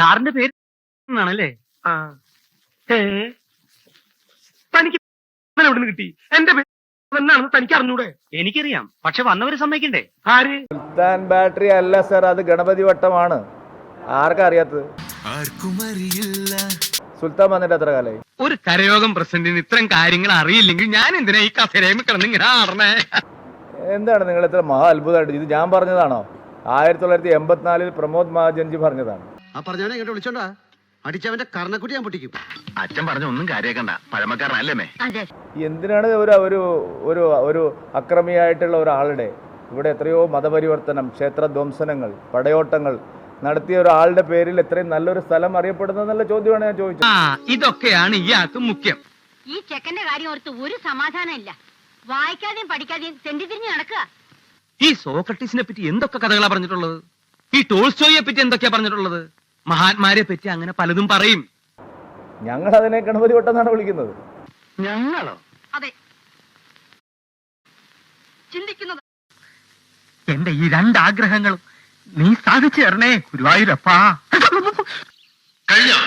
സാറിന്റെ പേര് ആണല്ലേ തനിക്ക് എവിടെ കിട്ടി? എന്റെ പേര് എന്നാണെന്ന് തനിക്ക് അറിഞ്ഞൂടെ? എനിക്കറിയാം. പക്ഷെ വന്നവര് സമ്മതിക്കണ്ടേ? ആര്? സുൽത്താൻ ബാറ്ററി അല്ല സർ അത് ഗണപതി വട്ടമാണ്. ആർക്കാ അറിയാത്തത്? സുൽത്താൻ വന്നിട്ട് എത്ര കാലായി? ഒരു കരയോഗം പ്രസിഡന്റിന് ഇത്തരം കാര്യങ്ങൾ അറിയില്ലെങ്കിൽ ഞാൻ എന്തിനാ ഈ കസേരയിൽ കിടന്ന് ഇങ്ങനെ ആടണേ? എന്താണ് നിങ്ങൾ ഇത്ര മഹാ അത്ഭുതമായിട്ട് ഇത് ഞാൻ പറഞ്ഞതാണോ? ആയിരത്തി തൊള്ളായിരത്തി എൺപത്തിനാലിൽ പ്രമോദ് മഹാജൻജി പറഞ്ഞതാണ്. ആ പറഞ്ഞവനെ ഇങ്ങോട്ട് വിളിച്ചോണ്ടാ. അടിച്ചവന്റെ കർണക്കുട്ടി ഞാൻ പൊട്ടിക്കും. അച്ഛൻ പറഞ്ഞ ഒന്നും കാര്യാക്കണ്ട. പഴമക്കാരനല്ലേ അതെ. എന്തിനാണ് ഒരു ഒരു ഒരു ഒരു അക്രമിയായിട്ടുള്ള ഒരാളുടെ ഇവിടെ എത്രയോ മതപരിവർത്തനം ക്ഷേത്രധ്വംസനങ്ങൾ പടയോട്ടങ്ങൾ നടത്തിയ ഒരാളുടെ പേരിൽ ഇത്രയും നല്ലൊരു സ്ഥലം അറിയപ്പെടുന്നതെന്നുള്ള ചോദ്യമാണ് ഞാൻ ചോദിച്ചത്. ഇതൊക്കെയാണ് ഇയാൾക്ക് മുഖ്യം. ഈ ചെക്കന്റെ കാര്യം ഓർത്ത് ഒരു സമാധാനം ഇല്ല. വായിക്കാതെയും പഠിക്കാതെയും തെണ്ടി തിരിഞ്ഞ് നടക്കുക. ഈ സോക്രട്ടീസിനെ പറ്റി എന്തൊക്കെ കഥകളാ പറഞ്ഞിട്ടുള്ളത്? ഈ ടോൾസ്റ്റോയെ പറ്റി എന്തൊക്കെയാ പറഞ്ഞിട്ടുള്ളത്? മഹാത്മാരെ പറ്റി അങ്ങനെ പലതും പറയും. ഞങ്ങൾ അതിനെ ഗണപതി വട്ടെന്നാണ് വിളിക്കുന്നത്. ഞങ്ങളോ? അതെ. ചിന്തിക്കുന്നത് എന്റെ ഈ രണ്ടാഗ്രഹങ്ങളും നീ സാധിച്ചു തരണേ ഗുരുവായൂരപ്പാ. കഴിഞ്ഞോ?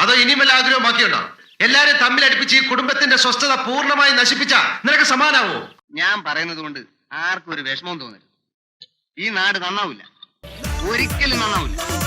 അതോ ഇനിയും വല്ല ആഗ്രഹം ബാക്കിയുണ്ടോ? എല്ലാരും തമ്മിലടിപ്പിച്ച് ഈ കുടുംബത്തിന്റെ സ്വസ്ഥത പൂർണമായി നശിപ്പിച്ച നിനക്ക് സമാനാവോ? ഞാൻ പറയുന്നത് കൊണ്ട് ആർക്കും ഒരു വിഷമം തോന്നരുത്. ഈ നാട് നന്നാവില്ല. ഒരിക്കലും നന്നാവില്ല.